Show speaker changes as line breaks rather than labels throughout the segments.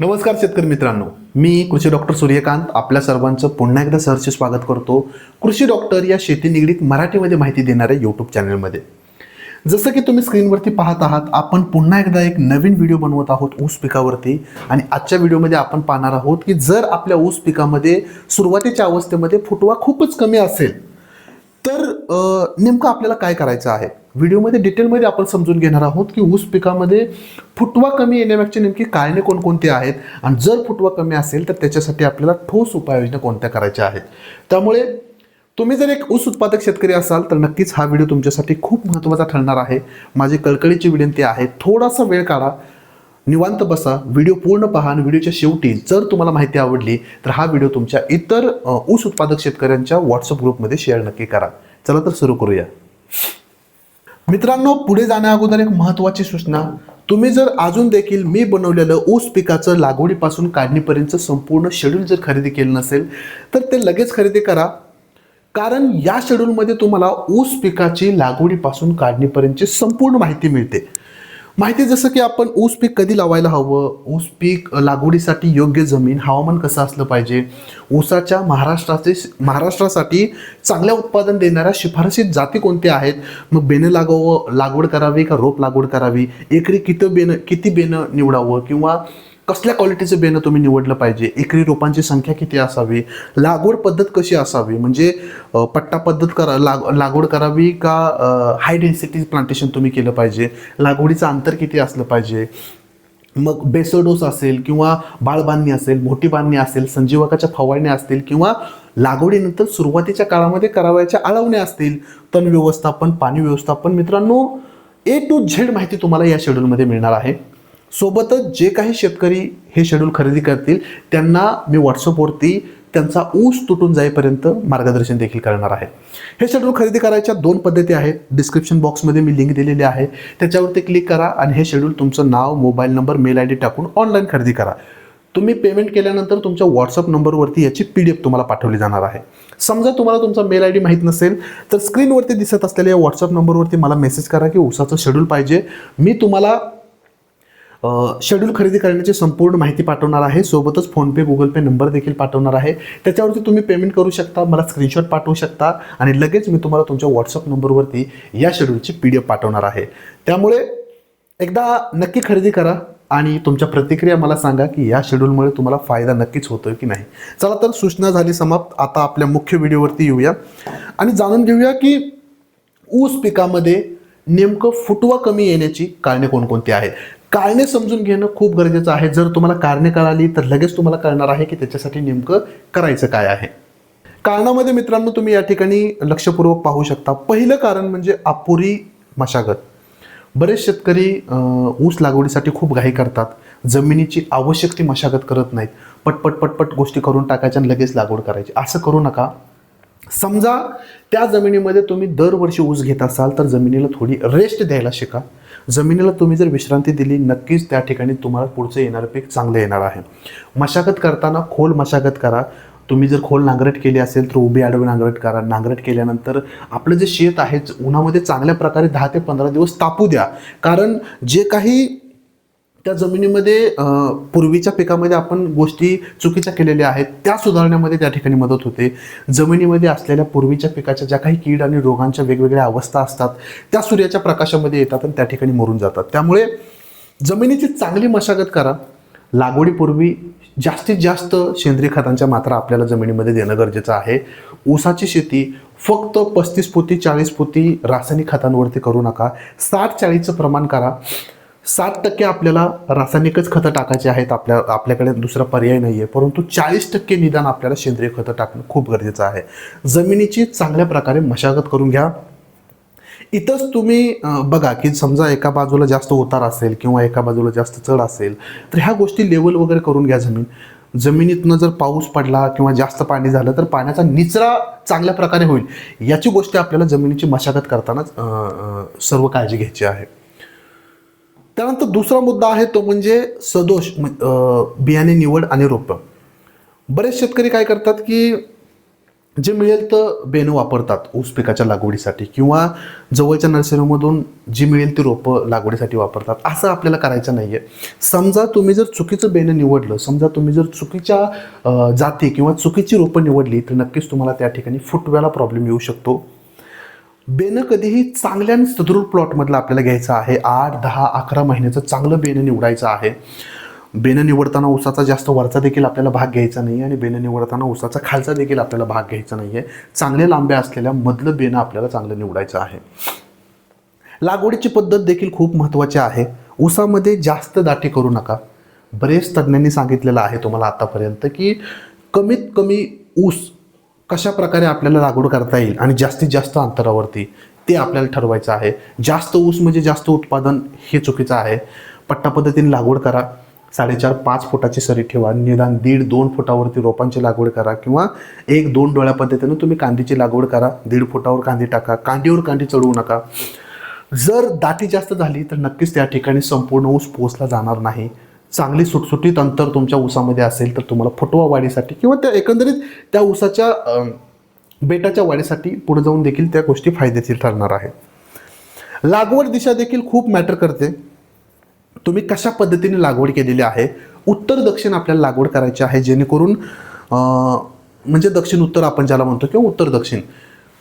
नमस्कार शेतकरी मित्रांनो. मी कृषी डॉक्टर सूर्यकांत. आपल्या सर्वांचं पुन्हा एकदा सहर्ष स्वागत करतो. कृषी डॉक्टर या शेती निगडीत मराठीमध्ये माहिती देणाऱ्या यूट्यूब चॅनलमध्ये जसं की तुम्ही स्क्रीनवरती पाहत आहात आपण पुन्हा एकदा एक नवीन व्हिडिओ बनवत आहोत ऊस पिकावरती. आणि आजच्या व्हिडिओमध्ये आपण पाहणार आहोत की जर आपल्या ऊस पिकामध्ये सुरुवातीच्या अवस्थेमध्ये फुटवा खूपच कमी असेल तर नेमकं आपल्याला काय करायचं आहे? व्हिडिओमध्ये डिटेलमध्ये आपण समजून घेणार आहोत की ऊस पिकामध्ये फुटवा कमी येण्यामागचे नेमकी कारणे कोणकोणती आहेत? आणि जर फुटवा कमी असेल तर त्याच्यासाठी आपल्याला ठोस उपाययोजना कोणत्या करायच्या आहेत? त्यामुळे तुम्ही जर एक ऊस उत्पादक शेतकरी असाल तर नक्कीच हा व्हिडिओ तुमच्यासाठी खूप महत्त्वाचा ठरणार आहे. माझी कळकळीची विनंती आहे थोडासा वेळ काढा. निवांत बसा व्हिडिओ पूर्ण पहा आणि व्हिडिओच्या शेवटी जर तुम्हाला माहिती आवडली तर हा व्हिडिओ तुमच्या इतर ऊस उत्पादक शेतकऱ्यांच्या व्हॉट्सअप ग्रुपमध्ये शेअर नक्की करा. चला तर सुरू करूया. मित्रांनो पुढे जाण्या अगोदर एक महत्त्वाची सूचना. तुम्ही जर अजून देखील मी बनवलेलं ऊस पिकाचं लागवडीपासून काढणीपर्यंत संपूर्ण शेड्यूल जर खरेदी केलं नसेल तर ते लगेच खरेदी करा. कारण या शेड्यूलमध्ये तुम्हाला ऊस पिकाची लागवडीपासून काढणीपर्यंतची संपूर्ण माहिती मिळते. माहिती जसं की आपण ऊस पीक कधी लावायला हवं? ऊस पीक लागवडीसाठी योग्य जमीन हवामान कसं असलं पाहिजे? ऊसाच्या महाराष्ट्राचे महाराष्ट्रासाठी चांगल्या उत्पादन देणाऱ्या शिफारशीत जाती कोणत्या आहेत? मग बेनं लागव लागवड करावी का रोप लागवड करावी? एकरी किती बेनं किती बेनं निवडावं? किंवा कसल्या क्वालिटीचं बेणं तुम्ही निवडलं पाहिजे? एकरी रोपांची संख्या किती असावी? लागवड पद्धत कशी असावी? म्हणजे पट्टा पद्धत करा लाग लागवड करावी का हाय डेन्सिटी प्लांटेशन तुम्ही केलं पाहिजे? लागवडीचं अंतर किती असलं पाहिजे? मग बेसोडोस असेल किंवा बाळबांधणी असेल मोठी बांधणी असेल संजीवकाच्या फवारण्या असतील किंवा लागवडीनंतर सुरुवातीच्या काळामध्ये करावयाच्या आळवण्या असतील तण व्यवस्थापन पाणी व्यवस्थापन मित्रांनो ए टू झेड माहिती तुम्हाला या शेड्यूलमध्ये मिळणार आहे. सोबतच जे काही शेतकरी हे शेड्यूल खरेदी करतील त्यांना मी व्हॉट्सअपवरती त्यांचा ऊस तुटून जाईपर्यंत मार्गदर्शन देखील करणार आहे. हे शेड्यूल खरेदी करायच्या दोन पद्धती आहेत. डिस्क्रिप्शन बॉक्समध्ये मी लिंक दिलेली आहे. त्याच्यावरती क्लिक करा आणि हे शेड्यूल तुमचं नाव mobile number mail I D टाकून ऑनलाईन खरेदी करा. तुम्ही पेमेंट केल्यानंतर तुमच्या व्हॉट्सअप नंबरवरती याची पी डी एफ तुम्हाला पाठवली जाणार आहे. समजा तुम्हाला तुमचा मेल आय डी माहीत नसेल तर स्क्रीनवरती दिसत असलेल्या व्हॉट्सअप नंबरवरती मला मेसेज करा की ऊसाचं शेड्यूल पाहिजे. मी तुम्हाला शेड्यूल खरेदी करण्याची संपूर्ण माहिती पाठवणार आहे. सोबतच फोनपे गुगल पे नंबर देखील पाठवणार आहे. त्याच्यावरती तुम्ही पेमेंट करू शकता मला स्क्रीनशॉट पाठवू शकता आणि लगेच मी तुम्हाला तुमच्या व्हॉट्सअप नंबरवरती या शेड्यूलची पी डी एफ पाठवणार आहे. त्यामुळे एकदा नक्की खरेदी करा आणि तुमच्या प्रतिक्रिया मला सांगा की या शेड्यूलमुळे तुम्हाला फायदा नक्कीच होतो की नाही. चला तर सूचना झाली समाप्त. आता आपल्या मुख्य व्हिडिओवरती येऊया. आणि जाणून घेऊया की ऊस पिकामध्ये नेमकं फुटवा कमी येण्याची कारणे कोणकोणती आहेत. कारणे समजून घेणं खूप गरजेचं आहे. जर तुम्हाला कारणे कळाली तर लगेच तुम्हाला कळणार आहे की त्याच्यासाठी नेमकं करायचं काय आहे. कारणामध्ये मित्रांनो तुम्ही या ठिकाणी लक्षपूर्वक पाहू शकता. पहिलं कारण म्हणजे अपुरी मशागत. बरेच शेतकरी ऊस लागवडीसाठी खूप घाई करतात. जमिनीची आवश्यक ती मशागत करत नाहीत. पटपट पटपट गोष्टी करून टाकायच्या आणि लगेच लागवड करायची. असं करू नका. समजा त्या जमिनीमध्ये तुम्ही दरवर्षी ऊस घेत असाल तर जमिनीला थोडी रेस्ट द्यायला शिका. जमिनीला तुम्ही जर विश्रांती दिली नक्कीच त्या ठिकाणी तुम्हाला पुढचं येणारं पीक चांगलं येणार आहे. मशागत करताना खोल मशागत करा. तुम्ही जर खोल नांगरट केली असेल तर उभी आडवी नांगरट करा. नांगरट केल्यानंतर आपलं जे शेत आहे उन्हामध्ये चांगल्या प्रकारे दहा ते पंधरा दिवस तापू द्या. कारण जे काही त्या जमिनीमध्ये पूर्वीच्या पिकामध्ये आपण गोष्टी चुकीच्या केलेल्या आहेत त्या सुधारण्यामध्ये त्या ठिकाणी मदत होते. जमिनीमध्ये असलेल्या पूर्वीच्या पिकाच्या ज्या काही कीड आणि रोगांच्या वेगवेगळ्या अवस्था असतात त्या सूर्याच्या प्रकाशामध्ये येतात आणि त्या ठिकाणी मरून जातात. त्यामुळे जमिनीची चांगली मशागत करा. लागवडीपूर्वी जास्तीत जास्त सेंद्रिय खतांच्या मात्रा आपल्याला जमिनीमध्ये देणं गरजेचं आहे. ऊसाची शेती फक्त पस्तीस पोती चाळीस पोती रासायनिक खतांवरती करू नका. साठ चाळीसचं प्रमाण करा. सात टक्के आपल्याला रासायनिकच खतं टाकायचे आहेत आपल्या आपल्याकडे दुसरा पर्याय नाही आहे परंतु चाळीस टक्के निदान आपल्याला सेंद्रिय खतं टाकणं खूप गरजेचं आहे. जमिनीची चांगल्या प्रकारे मशागत करून घ्या. इथंच तुम्ही बघा की समजा एका बाजूला जास्त उतार असेल किंवा एका बाजूला जास्त चढ असेल तर ह्या गोष्टी लेवल वगैरे करून घ्या जमीन. जमिनीतनं जर पाऊस पडला किंवा जास्त पाणी झालं तर पाण्याचा निचरा चांगल्या प्रकारे होईल. याची गोष्टी आपल्याला जमिनीची मशागत करतानाच सर्व काळजी घ्यायची आहे. त्यानंतर दुसरा मुद्दा आहे तो म्हणजे सदोष बियाणे निवड आणि रोपं. बरेच शेतकरी काय करतात की जे मिळेल तर बेनं वापरतात ऊस पिकाच्या लागवडीसाठी किंवा जवळच्या नर्सरीमधून जी मिळेल ती रोपं लागवडीसाठी वापरतात. असं आपल्याला करायचं नाही आहे समजा तुम्ही जर चुकीचं बेनं निवडलं समजा तुम्ही जर चुकीच्या जाती किंवा चुकीची रोपं निवडली तर नक्कीच तुम्हाला त्या ठिकाणी फुटव्याला प्रॉब्लेम येऊ शकतो. बेनं कधीही चांगल्या आणि सदृढ प्लॉटमधलं आपल्याला घ्यायचं आहे. आठ दहा अकरा महिन्याचं चांगलं बेनं निवडायचं आहे. बेनं निवडताना ऊसाचा जास्त वरचा देखील आपल्याला भाग घ्यायचा नाही आणि बेनं निवडताना ऊसाचा खालचा देखील आपल्याला भाग घ्यायचा नाही आहे चांगल्या लांब्या असलेल्या मधलं बेनं आपल्याला चांगलं निवडायचं आहे. लागवडीची पद्धत देखील खूप महत्त्वाची आहे. ऊसामध्ये जास्त दाटी करू नका. बरेच तज्ज्ञांनी सांगितलेलं आहे तुम्हाला आतापर्यंत की कमीत कमी ऊस कशा प्रकारे आपल्याला लागवड करता येईल आणि जास्तीत जास्त अंतरावरती ते आपल्याला ठरवायचं आहे. जास्त ऊस म्हणजे जास्त उत्पादन हे चुकीचं आहे. पट्टा पद्धतीने लागवड करा. साडेचार पाच फुटाची सरी ठेवा. निदान दीड दोन फुटावरती रोपांची लागवड करा किंवा एक दोन डोळ्या पद्धतीनं तुम्ही कांदीची लागवड करा. दीड फुटावर कांदी टाका. कांदीवर कांदी चढवू नका. जर दाटी जास्त झाली तर नक्कीच त्या ठिकाणी संपूर्ण ऊस पोचला जाणार नाही. चांगली सुटसुटीत अंतर तुमच्या ऊसामध्ये असेल तर तुम्हाला फुटवा वाढीसाठी किंवा त्या एकंदरीत त्या ऊसाच्या बेटाच्या वाढीसाठी पुढे जाऊन देखील त्या गोष्टी फायदेशीर ठरणार आहेत लागवड दिशा देखील खूप मॅटर करते. तुम्ही कशा पद्धतीने लागवड केलेली आहे? उत्तर दक्षिण आपल्याला लागवड करायची आहे जेणेकरून म्हणजे दक्षिण उत्तर आपण ज्याला म्हणतो किंवा उत्तर दक्षिण.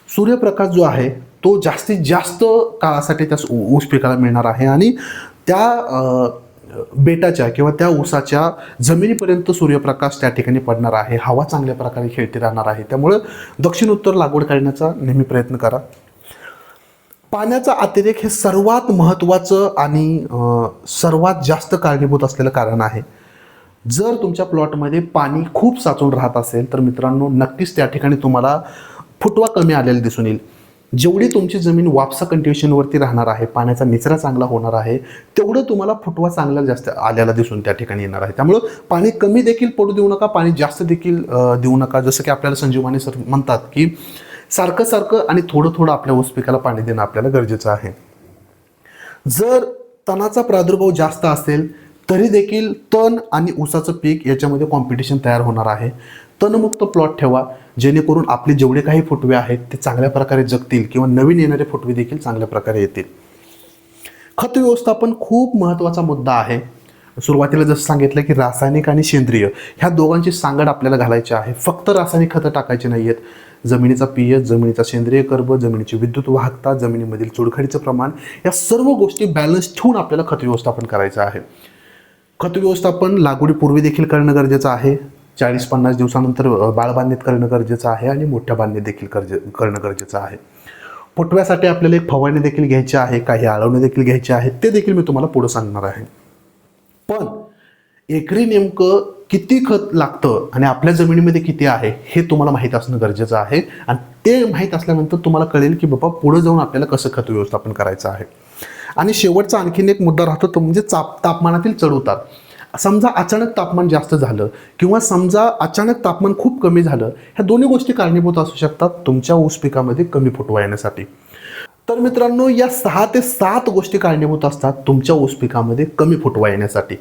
सूर्यप्रकाश जो आहे तो जास्तीत जास्त काळासाठी त्या ऊ- ऊस पिकाला मिळणार आहे आणि त्या बेटाच्या किंवा त्या ऊसाच्या जमिनीपर्यंत सूर्यप्रकाश त्या ठिकाणी पडणार आहे. हवा चांगल्या प्रकारे खेळती राहणार आहे. त्यामुळं दक्षिण उत्तर लागवड करण्याचा नेहमी प्रयत्न करा. पाण्याचा अतिरेक हे सर्वात महत्त्वाचं आणि सर्वात जास्त कारणीभूत असलेलं कारण आहे. जर तुमच्या प्लॉटमध्ये पाणी खूप साचून राहत असेल तर मित्रांनो नक्कीच त्या ठिकाणी तुम्हाला फुटवा कमी आलेला दिसून येईल. जेवढी तुमची जमीन वापसा कंटिन्युएशनवरती राहणार आहे पाण्याचा निचरा चांगला होणार आहे तेवढं तुम्हाला फुटवा चांगला जास्त आलेला दिसून त्या ठिकाणी येणार आहे. त्यामुळं पाणी कमी देखील पडू देऊ नका पाणी जास्त देखील देऊ नका. जसं की आपल्याला संजीवाने सर म्हणतात की सारखं सारखं आणि थोडं थोडं आपल्या ऊस पिकाला पाणी देणं आपल्याला गरजेचं आहे. जर तणाचा प्रादुर्भाव जास्त असेल तरी देखील तण आणि ऊसाचं पीक याच्यामध्ये कॉम्पिटिशन तयार होणार आहे. तणमुक्त प्लॉट ठेवा जेणेकरून आपले जेवढे काही फुटवे आहेत ते चांगल्या प्रकारे जगतील किंवा नवीन येणारे फुटवे देखील चांगल्या प्रकारे येतील. खत व्यवस्थापन खूप महत्त्वाचा मुद्दा आहे. सुरुवातीला जसं सांगितलं की रासायनिक आणि सेंद्रिय ह्या दोघांची सांगड आपल्याला घालायची आहे. फक्त रासायनिक खतं टाकायची नाही आहेत जमिनीचा पीएच जमिनीचा सेंद्रिय कर्ब जमिनीची विद्युत वाहकता जमिनीमधील चुडखडीचं प्रमाण या सर्व गोष्टी बॅलन्स ठेवून आपल्याला खत व्यवस्थापन करायचं आहे. खत व्यवस्थापन लागवडीपूर्वी देखील करणं गरजेचं आहे. चाळीस पन्नास दिवसानंतर बाळबांधणीत करणं गरजेचं आहे आणि मोठ्या बांधणीत देखील गरजे करणं गरजेचं आहे. फुटव्यासाठी आपल्याला एक फवारणी देखील घ्यायची आहे काही आळवणे देखील घ्यायचे आहेत ते देखील मी तुम्हाला पुढं सांगणार आहे. पण एकरी नेमकं किती खत लागतं आणि आपल्या जमिनीमध्ये किती आहे हे तुम्हाला माहीत असणं गरजेचं आहे. आणि ते माहीत असल्यानंतर तुम्हाला कळेल की बाबा पुढे जाऊन आपल्याला कसं खत व्यवस्थापन करायचं आहे. आणि शेवटचा आणखीन एक मुद्दा राहतो तो म्हणजे चाप तापमानातील चढउतार समजा अचानक तापमान जास्त झालं किंवा समजा अचानक तापमान खूप कमी झालं ह्या दोन्ही गोष्टी कारणीभूत असू शकतात तुमच्या ऊस पिकामध्ये कमी फुटवा येण्यासाठी. तर मित्रांनो या सहा ते सात गोष्टी कारणीभूत असतात तुमच्या ऊस पिकामध्ये कमी फुटवा येण्यासाठी.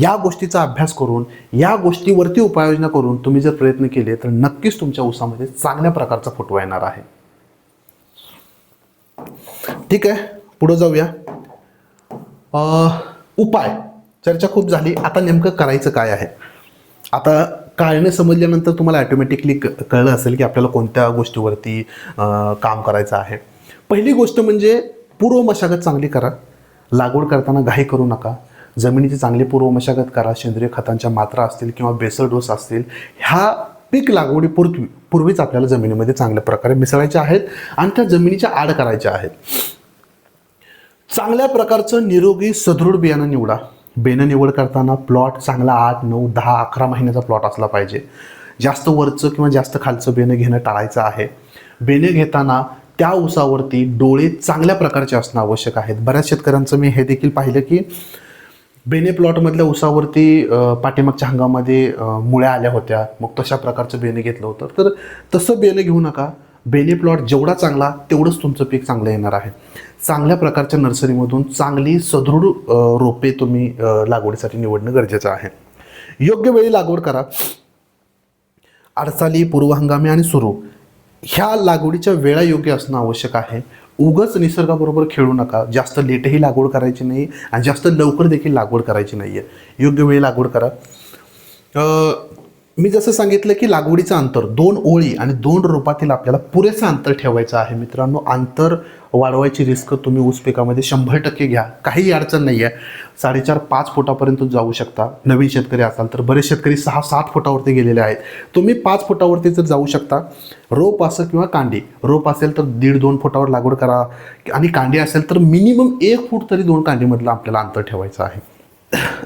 या गोष्टीचा अभ्यास करून या गोष्टीवरती उपाययोजना करून तुम्ही जर प्रयत्न केले तर नक्कीच तुमच्या ऊसामध्ये चांगल्या प्रकारचा फुटवा येणार आहे. ठीक आहे पुढे जाऊया. उपाय चर्चा खूप झाली. आता नेमकं करायचं काय आहे? आता काळणे समजल्यानंतर तुम्हाला ॲटोमॅटिकली क कळलं असेल की आपल्याला कोणत्या गोष्टीवरती काम करायचं आहे. पहिली गोष्ट म्हणजे पूर्व मशागत चांगली करा. लागवड करताना घाई करू नका. जमिनीची चांगली पूर्व मशागत करा. सेंद्रिय खतांच्या मात्रा असतील किंवा बेसल डोस असतील ह्या पीक लागवडीपूर्वी पूर्वीच आपल्याला जमिनीमध्ये चांगल्या प्रकारे मिसळायच्या आहेत आणि त्या जमिनीच्या आड करायच्या आहेत. चांगल्या प्रकारचं निरोगी सदृढ बियाणं निवडा. बेनं निवड करताना प्लॉट चांगला आठ नऊ दहा अकरा महिन्याचा प्लॉट असला पाहिजे. जास्त वरचं किंवा जास्त खालचं बेणं घेणं टाळायचं आहे. बेणे घेताना त्या ऊसावरती डोळे चांगल्या प्रकारचे असणं आवश्यक आहेत बऱ्याच शेतकऱ्यांचं मी हे देखील पाहिलं की बेने प्लॉटमधल्या ऊसावरती पाठीमागच्या हंगामामध्ये मुळ्या आल्या होत्या. मग तशा प्रकारचं बेणे घेतलं होतं. तर तसं बेणे घेऊ नका. बेने प्लॉट जेवढा चांगला तेवढंच तुमचं पीक चांगलं येणार आहे. चांगल्या प्रकारच्या नर्सरीमधून चांगली सदृढ रोपे तुम्ही लागवडीसाठी निवडणं गरजेचं आहे. योग्य वेळी लागवड करा. अडचाली पूर्व हंगामी आणि सुरू. ह्या लागवडीच्या वेळा योग्य असणं आवश्यक आहे. उगच निसर्गाबरोबर खेळू नका. जास्त लेटही लागवड करायची नाही आणि जास्त लवकर देखील लागवड करायची नाही आहे योग्य वेळी लागवड करा. मी जसं सांगितलं की लागवडीचं अंतर दोन ओळी आणि दोन रोपातील आपल्याला पुरेसं अंतर ठेवायचं आहे मित्रांनो. अंतर वाढवायची रिस्क तुम्ही ऊस पिकामध्ये शंभर टक्के घ्या. काही अडचण नाही आहे साडेचार पाच फुटापर्यंत जाऊ शकता. नवीन शेतकरी असाल तर बरेच शेतकरी सहा सात फुटावरती गेलेले आहेत. तुम्ही पाच फुटावरती जर जाऊ शकता रोप असं किंवा कांडी रोप असेल तर दीड दोन फुटावर लागवड करा आणि कांडी असेल तर मिनिमम एक फूट तरी दोन कांडीमधलं आपल्याला अंतर ठेवायचं आहे.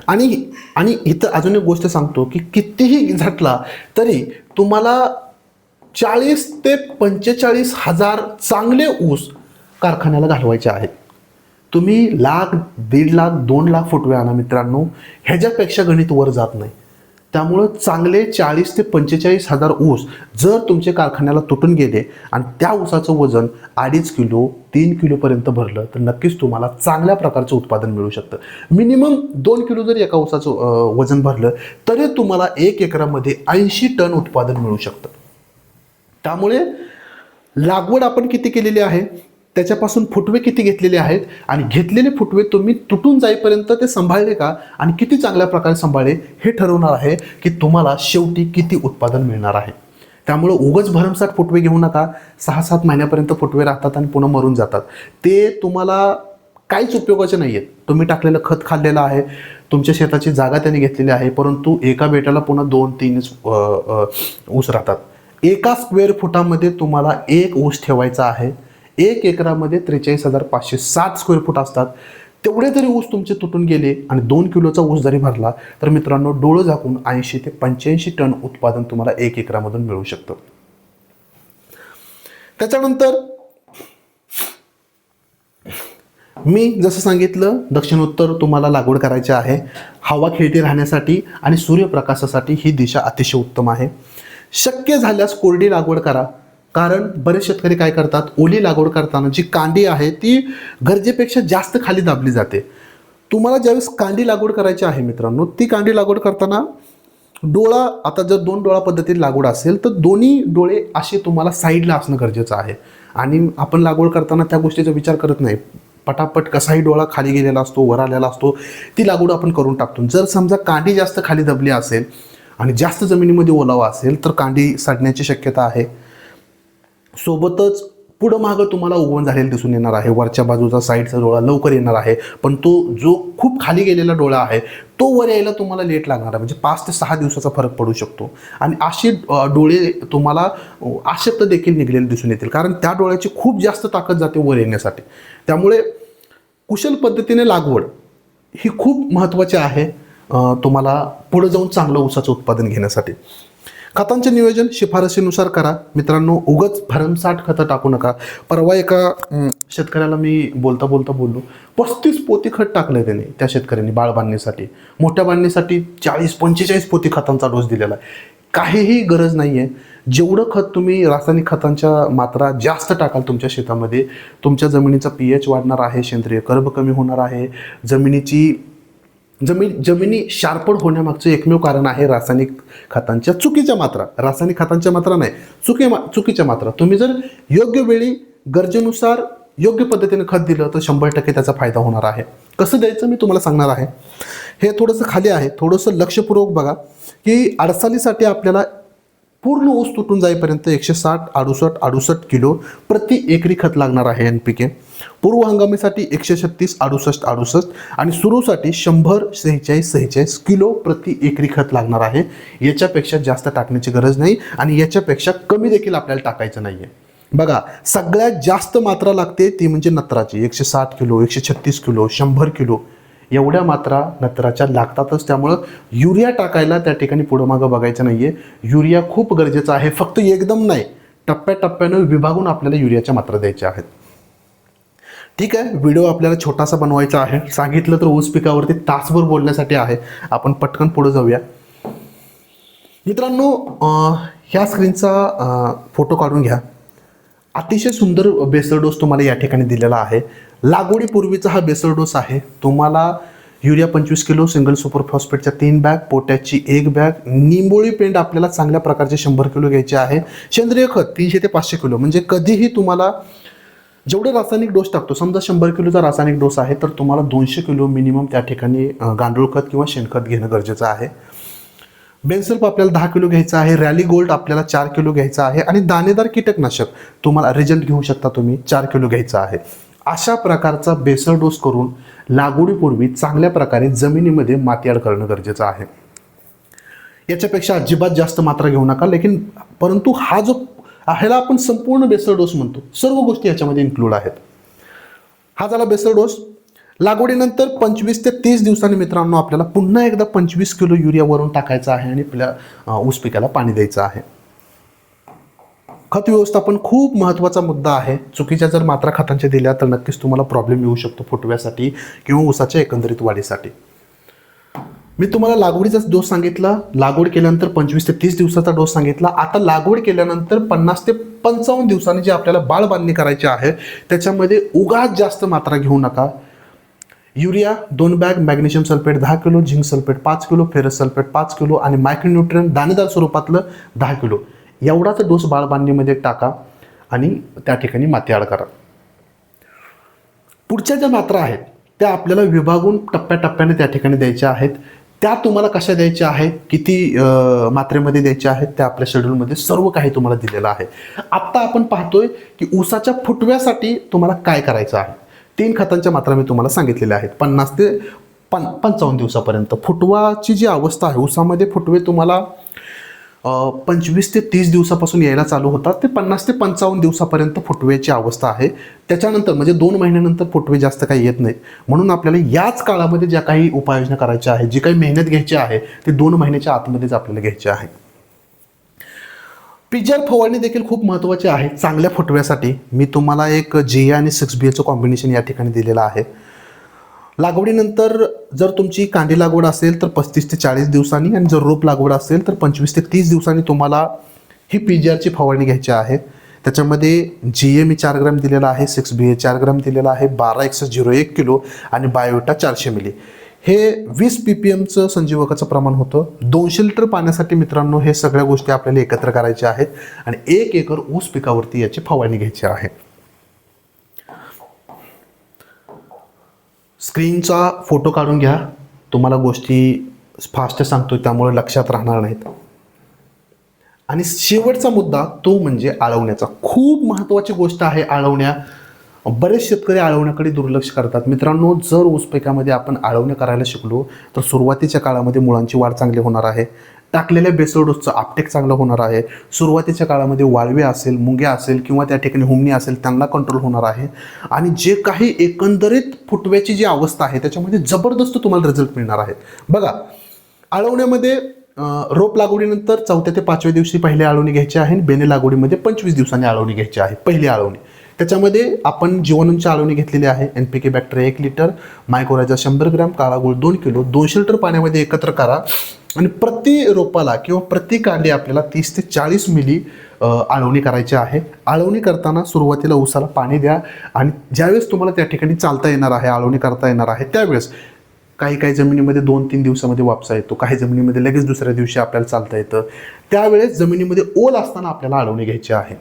आणि आणि इथं अजून एक गोष्ट सांगतो की कितीही झटला तरी तुम्हाला चाळीस ते पंचेचाळीस हजार चांगले ऊस कारखान्याला घालवायचे आहेत. तुम्ही लाख दीड लाख दोन लाख फुटवे आणा मित्रांनो. ह्याच्यापेक्षा गणित वर जात नाही. त्यामुळं चांगले चाळीस ते पंचेचाळीस हजार ऊस जर तुमच्या कारखान्याला तुटून गेले आणि त्या ऊसाचं वजन अडीच किलो तीन किलोपर्यंत भरलं तर नक्कीच तुम्हाला चांगल्या प्रकारचं उत्पादन मिळू शकतं. मिनिमम दोन किलो जर एका ऊसाचं वजन भरलं तरी तुम्हाला एक एकरामध्ये ऐंशी टन उत्पादन मिळू शकतं. त्यामुळे लागवड आपण किती केलेली आहे? त्याच्यापासून फुटवे किती घेतलेले आहेत? आणि घेतलेले फुटवे तुम्ही तुटून जाईपर्यंत ते सांभाळले का? आणि किती चांगल्या प्रकारे सांभाळले? हे ठरवणार आहे की तुम्हाला शेवटी किती उत्पादन मिळणार आहे. त्यामुळं उगच भरमसाठ फुटवे घेऊ नका. सहा सात महिन्यापर्यंत फुटवे राहतात आणि पुन्हा मरून जातात. ते तुम्हाला काहीच उपयोगाचे नाही आहेत तुम्ही टाकलेलं खत खाल्लेलं आहे. तुमच्या शेताची जागा त्यांनी घेतलेली आहे. परंतु एका बेटाला पुन्हा दोन तीन ऊस राहतात. एका स्क्वेअर फुटामध्ये तुम्हाला एक ऊस ठेवायचा आहे. एक एकरामध्ये त्रेचाळीस हजार पाचशे सात स्क्वेअर फूट असतात. तेवढे जरी ऊस तुमचे तुटून गेले आणि दोन किलोचा ऊस जरी भरला तर मित्रांनो डोळं झाकून ऐंशी ते पंच्याऐंशी टन उत्पादन तुम्हाला एक एकरामधून मिळू शकतं. त्याच्यानंतर मी जसं सांगितलं दक्षिणोत्तर तुम्हाला लागवड करायची आहे. हवा खेळती राहण्यासाठी आणि सूर्यप्रकाशासाठी ही दिशा अतिशय उत्तम आहे. शक्य झाल्यास कोरडी लागवड करा. कारण बरेच शेतकरी काय करतात? ओली लागवड करताना जी कांडी आहे ती गरजेपेक्षा जास्त खाली दाबली जाते. तुम्हाला ज्यावेळेस कांडी लागवड करायची आहे मित्रांनो ती कांडी लागवड करताना डोळा आता जर दोन डोळा पद्धतीत लागवड असेल तर दोन्ही डोळे असे तुम्हाला साईडला असणं गरजेचं आहे. आणि आपण लागवड करताना त्या गोष्टीचा विचार करत नाही. पटापट कसाही डोळा खाली गेलेला असतो वर आलेला असतो ती लागवड आपण करून टाकतो. जर समजा कांडी जास्त खाली दबली असेल आणि जास्त जमिनीमध्ये ओलावा असेल तर कांडी सडण्याची शक्यता आहे. सोबतच पुढं मागं तुम्हाला उगवण झालेलं दिसून येणार आहे. वरच्या बाजूचा साईडचा डोळा लवकर येणार आहे. पण तो जो खूप खाली गेलेला डोळा आहे तो वर यायला तुम्हाला लेट लागणार आहे. म्हणजे पाच ते सहा दिवसाचा फरक पडू शकतो. आणि असे डोळे तुम्हाला आशक्त अशक्त देखील निघलेले दिसून येतील. कारण त्या डोळ्याची खूप जास्त ताकद जाते वर येण्यासाठी. त्यामुळे कुशल पद्धतीने लागवड ही खूप महत्त्वाची आहे तुम्हाला पुढं जाऊन चांगलं ऊसाचं उत्पादन घेण्यासाठी. खतांचे नियोजन शिफारशीनुसार करा. मित्रांनो उगच भरमसाठ खतं टाकू नका. परवा एका शेतकऱ्याला मी बोलता बोलता बोललो पस्तीस पोती खत टाकलं त्याने त्या शेतकऱ्यांनी बाळ बांधणीसाठी. मोठ्या बांधणीसाठी चाळीस पंचेचाळीस पोती खतांचा डोस दिलेला आहे. काहीही गरज नाही आहे जेवढं खत तुम्ही रासायनिक खतांच्या मात्रा जास्त टाकाल तुमच्या शेतामध्ये तुमच्या जमिनीचा पी एच वाढणार आहे सेंद्रिय कर्ब कमी होणार आहे जमिनीची जमीन जमिनी शार्पड होण्यामागचं एकमेव कारण आहे रासायनिक खतांच्या चुकीच्या मात्रा. रासायनिक खतांच्या मात्रा नाही चुकी मा चुकीच्या मात्रा. तुम्ही जर योग्य वेळी गरजेनुसार योग्य पद्धतीने खत दिलं तर शंभर टक्के त्याचा फायदा होणार आहे. कसं द्यायचं मी तुम्हाला सांगणार आहे. हे थोडंसं खाली आहे. थोडंसं लक्षपूर्वक बघा की अडसालीसाठी आपल्याला पूर्ण ऊस तुटून जाईपर्यंत एकशे साठ अडुसष्ट अडुसष्ट किलो प्रति एकरी खत लागणार आहे एन पी के. पूर्व हंगामीसाठी एकशे छत्तीस अडुसष्ट अडुसष्ट आणि सुरूसाठी शंभर सेहेचाळीस सेहेचाळीस किलो प्रति एकरी खत लागणार आहे. याच्यापेक्षा जास्त टाकण्याची गरज नाही आणि याच्यापेक्षा कमी देखील आपल्याला टाकायचं नाही आहे बघा सगळ्यात जास्त मात्रा लागते ती म्हणजे नत्राची. एकशे साठ किलो एकशे छत्तीस किलो शंभर किलो. एवढ्या मात्रा नत्राच्या लागतातच. त्यामुळं युरिया टाकायला त्या ठिकाणी पुढं मागं बघायचं नाही आहे युरिया खूप गरजेचा आहे. फक्त एकदम नाही टप्प्याटप्प्यानं विभागून आपल्याला युरियाच्या मात्रा द्यायच्या आहेत. ठीक आहे व्हिडिओ आपल्याला छोटासा बनवायचा आहे. सांगितलं तर ऊस पिकावरती तासभर बोलण्यासाठी आहे. आपण पटकन पुढे जाऊया. मित्रांनो ह्या स्क्रीनचा फोटो काढून घ्या. अतिशय सुंदर बेसर डोस तुम्हाला या ठिकाणी दिलेला आहे. लागवडीपूर्वीचा हा बेसल डोस आहे. तुम्हाला युरिया पंचवीस किलो सिंगल सुपर फॉस्फेटच्या तीन बॅग पोट्याची एक बॅग निंबोळी पेंड आपल्याला चांगल्या प्रकारचे शंभर किलो घ्यायचे आहे. सेंद्रिय खत तीनशे ते पाचशे किलो. म्हणजे कधीही तुम्हाला जेवढे रासायनिक डोस टाकतो समजा शंभर किलोचा रासायनिक डोस आहे तर तुम्हाला दोनशे किलो मिनिमम त्या ठिकाणी गांडूळ खत किंवा शेणखत घेणं गरजेचं आहे. बेन्सल्प आपल्याला दहा किलो घ्यायचा आहे रॅली गोल्ड आपल्याला चार किलो घ्यायचा आहे आणि दाणेदार कीटकनाशक तुम्हाला रिजल्ट घेऊ शकता तुम्ही चार किलो घ्यायचा आहे. अशा प्रकारचा बेसळ डोस करून लागवडीपूर्वी चांगल्या प्रकारे जमिनीमध्ये मातीआड करणं गरजेचं आहे. याच्यापेक्षा अजिबात जास्त मात्रा घेऊ नका लेकिन परंतु हा जो ह्याला आपण संपूर्ण बेसळ डोस म्हणतो सर्व गोष्टी याच्यामध्ये इन्क्लूड आहेत. हा झाला बेसळ डोस. लागवडीनंतर पंचवीस ते तीस दिवसांनी मित्रांनो आपल्याला पुन्हा एकदा पंचवीस किलो युरियावरून टाकायचं आहे आणि आपल्या ऊस पिकाला पाणी द्यायचं आहे. खत व्यवस्थापन खूप महत्त्वाचा मुद्दा आहे. चुकीच्या जर मात्रा खतांच्या दिल्या तर नक्कीच तुम्हाला प्रॉब्लेम येऊ शकतो फुटव्यासाठी किंवा ऊसाच्या एकंदरीत वाढीसाठी. मी तुम्हाला लागवडीचा डोस सांगितला. लागवड केल्यानंतर पंचवीस ते तीस दिवसाचा डोस सांगितला. आता लागवड केल्यानंतर पन्नास ते पंचावन्न दिवसांनी जे आपल्याला बाळ बांधणी करायची आहे त्याच्यामध्ये उगाच जास्त मात्रा घेऊ नका. युरिया दोन बॅग मॅग्नेशियम सल्फेट दहा किलो झिंक सल्फेट पाच किलो फेरस सल्फेट पाच किलो आणि मायक्रोन्युट्रियन दाणेदार स्वरूपातलं दहा किलो. एवढाच डोस बाळबांधणीमध्ये टाका आणि त्या ठिकाणी माती करा. पुढच्या ज्या मात्रा आहेत त्या आपल्याला विभागून टप्प्याटप्प्याने त्या ठिकाणी द्यायच्या आहेत. त्या तुम्हाला कशा द्यायच्या आहेत किती मात्रेमध्ये द्यायच्या आहेत त्या आपल्या शेड्यूलमध्ये सर्व काही तुम्हाला दिलेलं आहे. आत्ता आपण पाहतोय की ऊसाच्या फुटव्यासाठी तुम्हाला काय करायचं आहे? तीन खतांच्या मात्रा मी तुम्हाला सांगितलेल्या आहेत. पन्नास ते पं पंचावन्न दिवसापर्यंत. फुटवाची जी अवस्था आहे ऊसामध्ये फुटवे तुम्हाला पंचवीस ते तीस दिवसापासून यायला चालू होतात. ते पन्नास ते पंचावन्न दिवसापर्यंत फुटवेची अवस्था आहे. त्याच्यानंतर म्हणजे दोन महिन्यानंतर फुटवे जास्त काही येत नाहीत. म्हणून आपल्याला याच काळामध्ये ज्या काही उपाययोजना करायच्या आहेत जी काही मेहनत घ्यायची आहे ते दोन महिन्याच्या आतमध्येच आपल्याला घ्यायची आहे. पिजर फवारणी देखील खूप महत्त्वाची आहे चांगल्या फुटव्यासाठी. मी तुम्हाला एक जे आणि सिक्स बी एचं कॉम्बिनेशन या ठिकाणी दिलेलं आहे. लागवडीनंतर जर तुमची कांदी लागवड असेल तर पस्तीस ते चाळीस दिवसांनी आणि जर रोप लागवड असेल तर पंचवीस ते तीस दिवसांनी तुम्हाला ही पी जी आरची फवारणी घ्यायची आहे. त्याच्यामध्ये जी ए मी चार ग्रॅम दिलेला आहे सिक्स बी ए चार ग्रॅम दिलेला आहे बारा एकशे झिरो एक किलो आणि बायोटा चारशे मिली. हे वीस पी पी एमचं संजीवकाचं प्रमाण होतं. दोनशे लिटर पाण्यासाठी मित्रांनो हे सगळ्या गोष्टी आपल्याला एकत्र करायच्या आहेत आणि एक एकर ऊस पिकावरती याची फवारणी घ्यायची आहे. स्क्रीनचा फोटो काढून घ्या. तुम्हाला गोष्टी फास्ट सांगतोय त्यामुळे लक्षात राहणार नाहीत. आणि शेवटचा मुद्दा तो म्हणजे आळवण्याचा. खूप महत्त्वाची गोष्ट आहे आळवण्या. बरेच शेतकरी आळवण्याकडे दुर्लक्ष करतात. मित्रांनो जर ऊस पिकामध्ये आपण आळवण्या करायला शिकलो तर सुरुवातीच्या काळामध्ये मुळांची वाढ चांगली होणार आहे. टाकलेल्या बेसोडोसचं आपटेक चांगलं होणार आहे. सुरुवातीच्या काळामध्ये वाळवे असेल मुंग्या असेल किंवा त्या ठिकाणी हुमणी असेल त्यांना कंट्रोल होणार आहे. आणि जे काही एकंदरीत फुटव्याची जी अवस्था आहे त्याच्यामध्ये जबरदस्त तुम्हाला रिझल्ट मिळणार आहेत बघा आळवण्यामध्ये रोप लागवडीनंतर चौथ्या ते पाचव्या दिवशी पहिली आळवणी घ्यायची आहे आणि बेने लागवडीमध्ये पंचवीस दिवसांनी आळवणी घ्यायची आहे पहिली आळवणी. त्याच्यामध्ये आपण जीवाणूंची आळवणी घेतलेली आहे. एन पी के बॅक्टेरिया एक लिटर मायकोराजा शंभर ग्रॅम काळा गुळ दोन किलो दोनशे लिटर पाण्यामध्ये एकत्र करा. आणि प्रति रोपाला किंवा प्रति कांडी आपल्याला तीस ते चाळीस मिली आळवणी करायची आहे. आळवणी करताना सुरुवातीला उसाला पाणी द्या आणि ज्यावेळेस तुम्हाला त्या ठिकाणी चालता येणार आहे आळवणी करता येणार आहे त्यावेळेस काही काही जमिनीमध्ये दोन तीन दिवसामध्ये वापसा येतो. काही जमिनीमध्ये लगेच दुसऱ्या दिवशी आपल्याला चालता येतं. त्यावेळेस जमिनीमध्ये ओल असताना आपल्याला आळवणी घ्यायची आहे.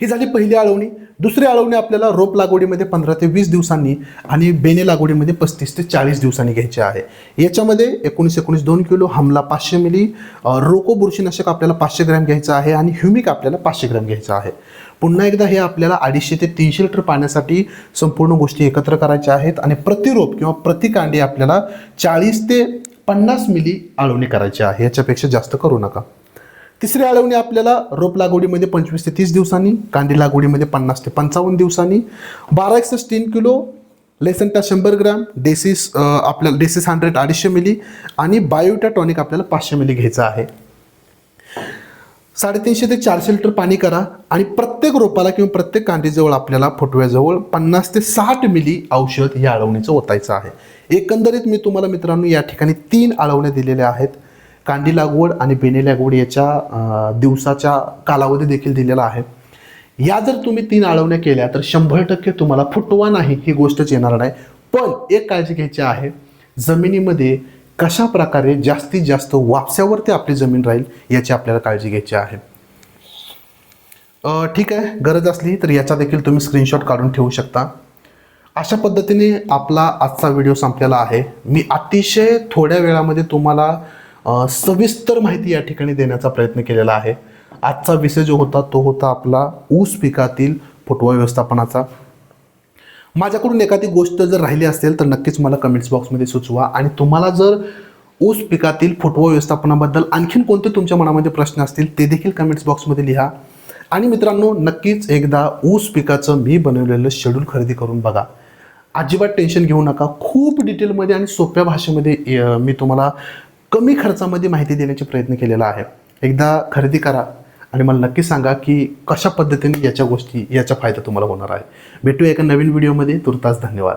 ही झाली पहिली आळवणी. दुसरी आळवणी आपल्याला रोप लागवडीमध्ये पंधरा ते वीस दिवसांनी आणि बेने लागवडीमध्ये पस्तीस ते चाळीस दिवसांनी घ्यायची आहे. याच्यामध्ये एकोणीस एकोणीस दोन किलो हमला पाचशे मिली रोको बुरशीनाशक आपल्याला पाचशे ग्रॅम घ्यायचं आहे आणि ह्युमिक आपल्याला पाचशे ग्रॅम घ्यायचं आहे. पुन्हा एकदा हे आपल्याला अडीचशे ते तीनशे लिटर पाण्यासाठी संपूर्ण गोष्टी एकत्र करायच्या आहेत आणि प्रतिरोप किंवा प्रतिकांडी आपल्याला चाळीस ते पन्नास मिली आळवणी करायची आहे. याच्यापेक्षा जास्त करू नका. तिसरी आळवणी आपल्याला रोप लागवडीमध्ये पंचवीस ते तीस दिवसांनी कांदी लागवडीमध्ये पन्नास ते पंचावन्न दिवसांनी. बारा एकसष्ट तीन किलो लेसनटा शंभर ग्रॅम डेसिस आपल्याला डेसिस हंड्रेड अडीचशे मिली आणि बायोटा टॉनिक आपल्याला पाचशे मिली घ्यायचं आहे. साडेतीनशे ते चारशे लिटर पाणी करा आणि प्रत्येक रोपाला किंवा प्रत्येक कांडीजवळ आपल्याला फुटव्याजवळ पन्नास ते साठ मिली औषध या अळवणीचं ओतायचं आहे. एकंदरीत मी तुम्हाला मित्रांनो या ठिकाणी तीन आळवण्या दिलेल्या आहेत. कांडी लागवड आणि बेने लागवड याच्या दिवसाच्या कालावधी देखील दिलेला आहे. या जर तुम्ही तीन आळवण्या केल्या तर शंभर टक्के तुम्हाला फुटवा नाही ही गोष्टच येणार नाही. पण एक काळजी घ्यायची आहे जमिनीमध्ये कशा प्रकारे जास्तीत जास्त वापसावरती आपली जमीन राहील याची आपल्याला काळजी घ्यायची आहे. ठीक आहे गरज असली तर याचा देखील तुम्ही स्क्रीनशॉट काढून ठेवू शकता. अशा पद्धतीने आपला आजचा व्हिडिओ संपलेला आहे. मी अतिशय थोड्या वेळामध्ये तुम्हाला सविस्तर माहिती या ठिकाणी देण्याचा प्रयत्न केलेला आहे. आजचा विषय जो होता तो होता आपला ऊस पिकातील फुटवा व्यवस्थापनाचा. माझ्याकडून एखादी गोष्ट जर राहिली असेल तर नक्कीच मला कमेंट्स बॉक्समध्ये सुचवा. आणि तुम्हाला जर ऊस पिकातील फुटवा व्यवस्थापनाबद्दल आणखीन कोणते तुमच्या मनामध्ये प्रश्न असतील ते देखील कमेंट्स बॉक्समध्ये लिहा. आणि मित्रांनो नक्कीच एकदा ऊस पिकाचं मी बनवलेलं शेड्यूल खरेदी करून बघा. अजिबात टेन्शन घेऊ नका. खूप डिटेलमध्ये आणि सोप्या भाषेमध्ये मी तुम्हाला कमी खर्चामध्ये माहिती देण्याचा प्रयत्न केलेला आहे. एकदा खरेदी करा आणि मला नक्की सांगा की कशा पद्धतीने याच्या गोष्टी याचा फायदा तुम्हाला होणार आहे. भेटूया एका नवीन व्हिडिओमध्ये तुर्तास धन्यवाद.